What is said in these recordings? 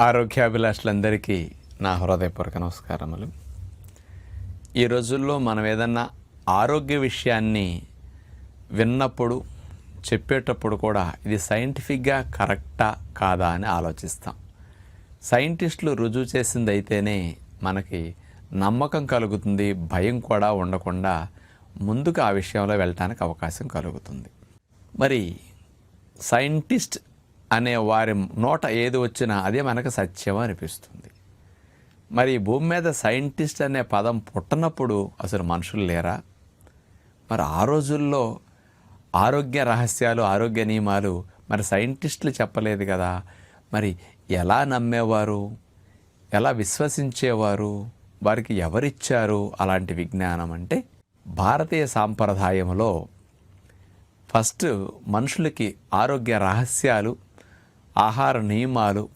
ఆరోగ్యాభిలాషులందరికీ నా హృదయపూర్వక నమస్కారములు. ఈ రోజుల్లో మనం ఏదన్నా ఆరోగ్య విషయాన్ని విన్నప్పుడు చెప్పేటప్పుడు కూడా ఇది సైంటిఫిక్గా కరెక్టా కాదా అని ఆలోచిస్తాం. సైంటిస్టులు రుజువు చేసింది అయితేనే మనకి నమ్మకం కలుగుతుంది భయం కూడా ఉండకుండా ముందుకు ఆ విషయంలో వెళ్ళటానికి అవకాశం కలుగుతుంది. మరి సైంటిస్ట్ అనే వారి నోట ఏది వచ్చినా అదే మనకు సత్యం అనిపిస్తుంది. మరి భూమి మీద సైంటిస్ట్ అనే పదం పుట్టనప్పుడు అసలు మనుషులు లేరా? మరి ఆ రోజుల్లో ఆరోగ్య రహస్యాలు ఆరోగ్య నియమాలు మరి సైంటిస్టులు చెప్పలేదు కదా? మరి ఎలా నమ్మేవారు? ఎలా విశ్వసించేవారు? వారికి ఎవరిచ్చారు అలాంటి విజ్ఞానం అంటే భారతీయ సాంప్రదాయంలో ఫస్ట్ మనుషులకి ఆరోగ్య రహస్యాలు ఆహార నియమాలు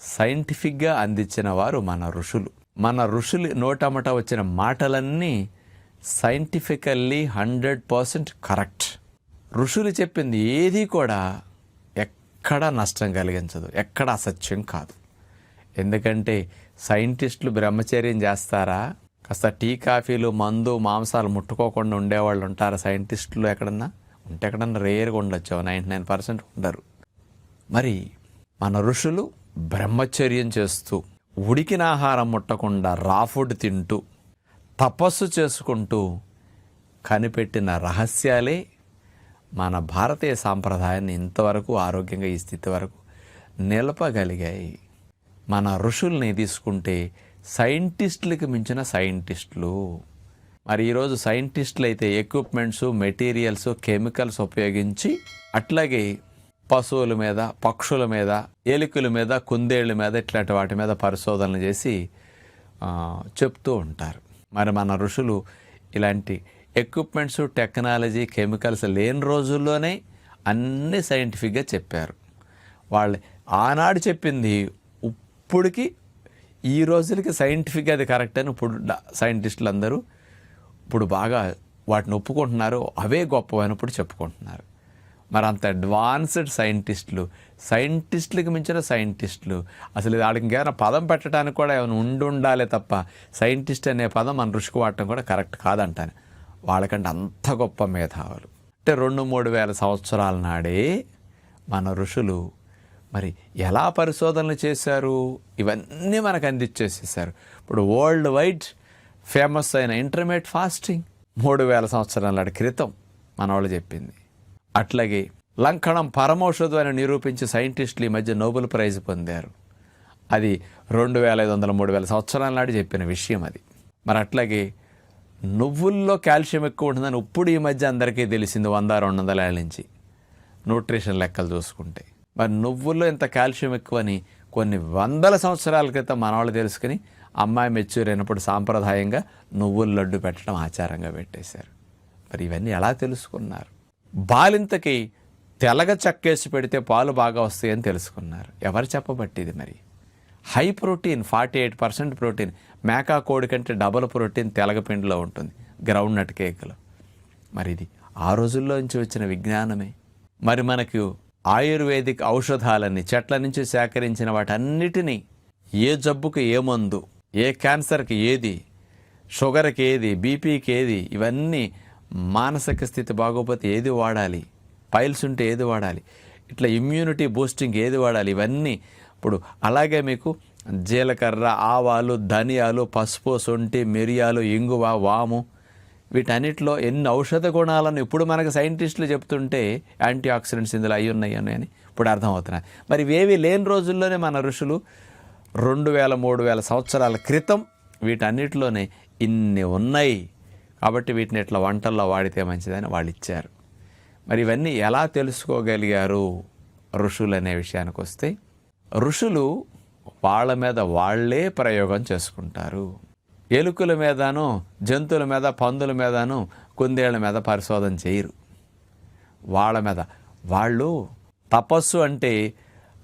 సైంటిఫిక్గా అందించిన వారు మన ఋషులు. మన ఋషులు నోటమట వచ్చిన మాటలన్నీ సైంటిఫికల్లీ హండ్రెడ్ పర్సెంట్ కరెక్ట్. ఋషులు చెప్పింది ఏది కూడా ఎక్కడా నష్టం కలిగించదు ఎక్కడ అసత్యం కాదు. ఎందుకంటే సైంటిస్టులు బ్రహ్మచర్యం చేస్తారా? కాస్త టీ కాఫీలు మందు మాంసాలు ముట్టుకోకుండా ఉండేవాళ్ళు ఉంటారా సైంటిస్టులు ఎక్కడన్నా? ఉంటే ఎక్కడన్నా రేర్గా ఉండొచ్చు నైంటీ నైన్ పర్సెంట్ ఉండరు. మరి మన ఋషులు బ్రహ్మచర్యం చేస్తూ ఉడికిన ఆహారం ముట్టకుండా రా ఫుడ్ తింటూ తపస్సు చేసుకుంటూ కనిపెట్టిన రహస్యాలే మన భారతీయ సాంప్రదాయాన్ని ఇంతవరకు ఆరోగ్యంగా ఈ స్థితి వరకు నిలపగలిగాయి. మన ఋషుల్ని తీసుకుంటే సైంటిస్టులకు మించిన సైంటిస్టులు. మరి ఈరోజు సైంటిస్టులు అయితే ఎక్విప్మెంట్స్ మెటీరియల్స్ కెమికల్స్ ఉపయోగించి అట్లాగే పశువుల మీద పక్షుల మీద ఎలుకల మీద కుందేళ్ళ మీద ఇట్లాంటి వాటి మీద పరిశోధనలు చేసి చెప్తూ ఉంటారు. మరి మన ఋషులు ఇలాంటి ఎక్విప్మెంట్స్ టెక్నాలజీ కెమికల్స్ లేని రోజుల్లోనే అన్నీ సైంటిఫిక్గా చెప్పారు. వాళ్ళు ఆనాడు చెప్పింది ఇప్పుడికి ఈ రోజులకి సైంటిఫిక్గా అది కరెక్ట్ అని ఇప్పుడు సైంటిస్టులు అందరూ ఇప్పుడు బాగా వాటిని ఒప్పుకుంటున్నారు అవే గొప్పవైనప్పుడు చెప్పుకుంటున్నారు. మరి అంత అడ్వాన్స్డ్ సైంటిస్టులు సైంటిస్టులకు మించిన సైంటిస్టులు అసలు వాడికి వాళ్ళకి ఇంకేమైనా పదం పెట్టడానికి కూడా ఏమైనా ఉండి తప్ప సైంటిస్ట్ అనే పదం మన ఋషికి వాడటం కూడా కరెక్ట్ కాదంటాను. వాళ్ళకంటే అంత గొప్ప మేధావులు. అంటే రెండు మూడు వేల సంవత్సరాల నాడే మన ఋషులు మరి ఎలా పరిశోధనలు చేశారు? ఇవన్నీ మనకు అందించేసేసారు ఇప్పుడు వరల్డ్ వైడ్ ఫేమస్ అయిన ఇంటర్మీడియట్ ఫాస్టింగ్ మూడు వేల సంవత్సరాల నాటి క్రితం మన వాళ్ళు చెప్పింది. అట్లాగే లంకణం పరమౌషధం అని నిరూపించి సైంటిస్టులు ఈ మధ్య నోబెల్ ప్రైజ్ పొందారు. అది రెండు వేల ఐదు వందల మూడు వేల సంవత్సరాల నాడు చెప్పిన విషయం అది. మరి అట్లాగే నువ్వుల్లో కాల్షియం ఎక్కువ ఉంటుందని ఇప్పుడు ఈ మధ్య అందరికీ తెలిసింది వంద రెండు వందల ఏళ్ళ నుంచి. న్యూట్రిషన్ లెక్కలు చూసుకుంటే. మరి నువ్వుల్లో ఇంత కాల్షియం ఎక్కువని కొన్ని వందల సంవత్సరాల క్రితం మనవాళ్ళు తెలుసుకుని అమ్మాయి మెచ్యూర్ అయినప్పుడు సాంప్రదాయంగా నువ్వుల లడ్డు పెట్టడం ఆచారంగా పెట్టేశారు. మరి ఇవన్నీ ఎలా తెలుసుకున్నారు? బాలింతకి తెలగ చక్కేసి పెడితే పాలు బాగా వస్తాయని తెలుసుకున్నారు. ఎవరు చెప్పబట్టిది మరి? High protein forty eight percent protein Meka కోడి కంటే డబల్ ప్రోటీన్ తెలగపిండిలో ఉంటుంది గ్రౌండ్ నట్ కేకులో. మరి ఇది ఆ రోజుల్లో నుంచి వచ్చిన విజ్ఞానమే. మరి మనకు ఆయుర్వేదిక్ ఔషధాలన్నీ చెట్ల నుంచి సేకరించిన వాటన్నిటినీ ఏ జబ్బుకు ఏ మందు ఏ క్యాన్సర్కి ఏది షుగర్కి ఏది బీపీకి ఏది ఇవన్నీ మానసిక స్థితి బాగోపోతే ఏది వాడాలి? పైల్స్ ఉంటే ఏది వాడాలి? ఇట్లా ఇమ్యూనిటీ బూస్టింగ్ ఏది వాడాలి? ఇవన్నీ ఇప్పుడు అలాగే మీకు జీలకర్ర ఆవాలు ధనియాలు పసుపు సొంటి మిరియాలు ఇంగువ వాము వీటన్నిటిలో ఎన్ని ఔషధ గుణాలను ఇప్పుడు మనకు సైంటిస్టులు చెప్తుంటే యాంటీ ఆక్సిడెంట్స్ ఇందులో అయి ఉన్నాయి అని ఇప్పుడు అర్థమవుతున్నాయి. మరి ఇవేవి లేని రోజుల్లోనే మన ఋషులు రెండు వేల మూడు వేల సంవత్సరాల క్రితం వీటన్నిటిలోనే ఇన్ని ఉన్నాయి. కాబట్టి వీటిని ఇట్లా వంటల్లో వాడితే మంచిదని వాళ్ళు ఇచ్చారు. మరి ఇవన్నీ ఎలా తెలుసుకోగలిగారు ఋషులు అనే విషయానికి వస్తే ఋషులు వాళ్ళ మీద వాళ్ళే ప్రయోగం చేసుకుంటారు. ఎలుకల మీదను జంతువుల మీద పందుల మీదను కుందేళ్ళ మీద పరిశోధన చేయరు. వాళ్ళ మీద. వాళ్ళు తపస్సు అంటే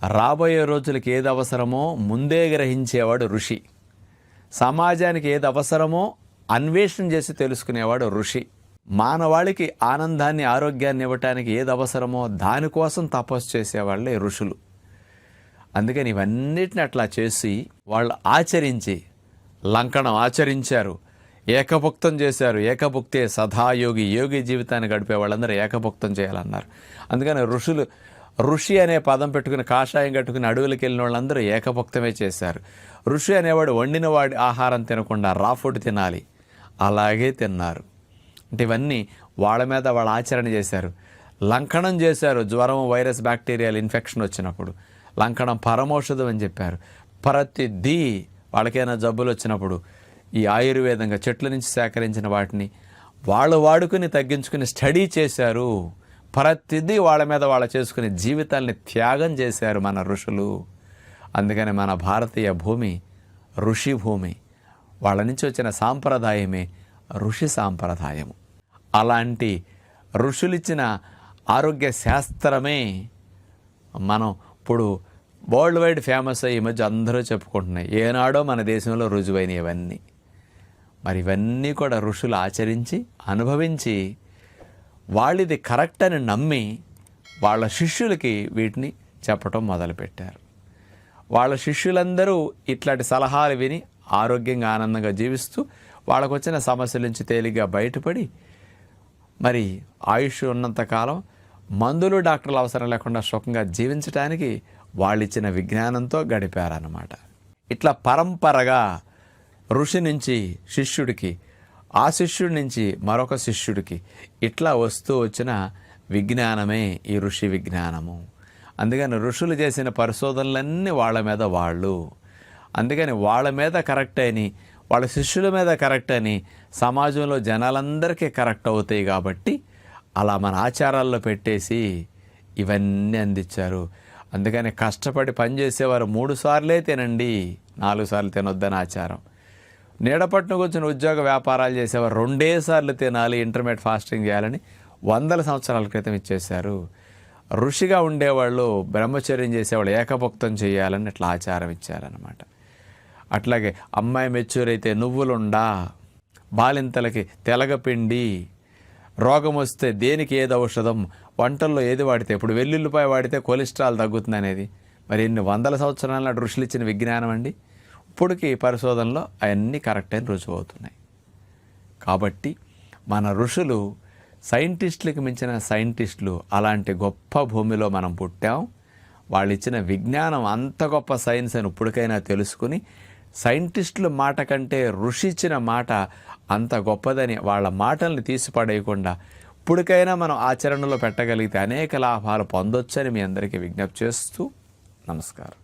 రాబోయే రోజులకి ఏది అవసరమో ముందే గ్రహించేవాడు ఋషి. సమాజానికి ఏది అవసరమో అన్వేషణ చేసి తెలుసుకునేవాడు ఋషి. మానవాళికి ఆనందాన్ని ఆరోగ్యాన్ని ఇవ్వటానికి ఏది అవసరమో దానికోసం తపస్సు చేసేవాళ్ళే ఋషులు. అందుకని ఇవన్నిటిని అట్లా చేసి వాళ్ళు ఆచరించి లంకణం ఆచరించారు ఏకభుక్తం చేశారు. ఏకభుక్తే సదాయోగి యోగి జీవితాన్ని గడిపే వాళ్ళందరూ ఏకభుక్తం చేయాలన్నారు. అందుకని ఋషులు ఋషి అనే పదం పెట్టుకుని కాషాయం కట్టుకుని అడవులకు వెళ్ళిన వాళ్ళందరూ ఏకభుక్తమే చేశారు. ఋషి అనేవాడు వండిన వాడి ఆహారం తినకుండా రా ఫుడ్ తినాలి. అలాగే తిన్నారు. అంటే ఇవన్నీ వాళ్ళ మీద వాళ్ళ ఆచరణ చేశారు. లంకణం చేశారు. జ్వరం వైరస్ బ్యాక్టీరియల్ ఇన్ఫెక్షన్ వచ్చినప్పుడు. లంకణం పరమౌషధం అని చెప్పారు. ప్రతిదీ వాళ్ళకైనా జబ్బులు వచ్చినప్పుడు ఈ ఆయుర్వేదంగా చెట్ల నుంచి సేకరించిన వాటిని వాళ్ళు వాడుకుని తగ్గించుకుని స్టడీ చేశారు. ప్రతిదీ వాళ్ళ మీద వాళ్ళు చేసుకుని జీవితాల్ని త్యాగం చేశారు మన ఋషులు. అందుకని మన భారతీయ భూమి ఋషి భూమి. వాళ్ళ నుంచి వచ్చిన సాంప్రదాయమే ఋషి సాంప్రదాయము. అలాంటి ఋషులిచ్చిన ఆరోగ్య శాస్త్రమే మనం ఇప్పుడు వరల్డ్ వైడ్ ఫేమస్ అయ్యి ఈ మధ్య అందరూ చెప్పుకుంటున్నాయి. ఏనాడో మన దేశంలో రుజువైన ఇవన్నీ మరి ఇవన్నీ కూడా ఋషులు ఆచరించి అనుభవించి వాళ్ళది కరెక్ట్ అని నమ్మి వాళ్ళ శిష్యులకి వీటిని చెప్పటం మొదలుపెట్టారు. వాళ్ళ శిష్యులందరూ ఇట్లాంటి సలహాలు విని ఆరోగ్యంగా ఆనందంగా జీవిస్తూ వాళ్ళకు వచ్చిన సమస్యల నుంచి తేలిగ్గా బయటపడి మరి ఆయుష్ ఉన్నంతకాలం మందులు డాక్టర్లు అవసరం లేకుండా సుఖంగా జీవించడానికి వాళ్ళు ఇచ్చిన విజ్ఞానంతో గడిపారన్నమాట. ఇట్లా పరంపరగా ఋషి నుంచి శిష్యుడికి ఆ శిష్యుడి నుంచి మరొక శిష్యుడికి ఇట్లా వస్తూ వచ్చిన విజ్ఞానమే ఈ ఋషి విజ్ఞానము. అందుకని ఋషులు చేసిన పరిశోధనలన్నీ వాళ్ళ మీద వాళ్ళు. అందుకని వాళ్ళ మీద కరెక్ట్ అని వాళ్ళ శిష్యుల మీద కరెక్ట్ అని సమాజంలో జనాలందరికీ కరెక్ట్ అవుతాయి కాబట్టి అలా మన ఆచారాల్లో పెట్టేసి ఇవన్నీ అందించారు. అందుకని కష్టపడి పనిచేసేవారు మూడు సార్లే తినండి నాలుగు సార్లు తినొద్దని ఆచారం. నీడపట్నం వచ్చిన ఉద్యోగ వ్యాపారాలు చేసేవారు రెండే సార్లు తినాలి ఇంటర్మీడియట్ ఫాస్టింగ్ చేయాలని వందల సంవత్సరాల క్రితం ఇచ్చేశారు. ఋషిగా ఉండేవాళ్ళు బ్రహ్మచర్యం చేసేవాళ్ళు ఏకభుక్తం చేయాలని ఇట్లా ఆచారం ఇచ్చారనమాట అట్లాగే అమ్మాయి మెచ్యూర్ అయితే నువ్వులుండా? బాలింతలకి తెలగపిండి. రోగం వస్తే దేనికి ఏది ఔషధం? వంటల్లో ఏది వాడితే? ఇప్పుడు వెల్లుల్లిపాయ వాడితే కొలెస్ట్రాల్ తగ్గుతుంది అనేది. మరి ఎన్ని వందల సంవత్సరాల నాటి ఋషులు ఇచ్చిన విజ్ఞానం అండి? ఇప్పటికి పరిశోధనలో అవన్నీ కరెక్ట్ అయిన రుజువు అవుతున్నాయి. కాబట్టి మన ఋషులు సైంటిస్టులకు మించిన సైంటిస్టులు అలాంటి గొప్ప భూమిలో మనం పుట్టాం. వాళ్ళు ఇచ్చిన విజ్ఞానం అంత గొప్ప సైన్స్ అని ఇప్పటికైనా తెలుసుకుని సైంటిస్టుల మాట కంటే ఋషి ఇచ్చిన మాట అంత గొప్పదని వాళ్ళ మాటల్ని తీసిపడేయకుండా ఇప్పటికైనా మనం ఆచరణలో పెట్టగలిగితే అనేక లాభాలు పొందొచ్చని మీ అందరికీ విజ్ఞప్తి చేస్తూ నమస్కారం.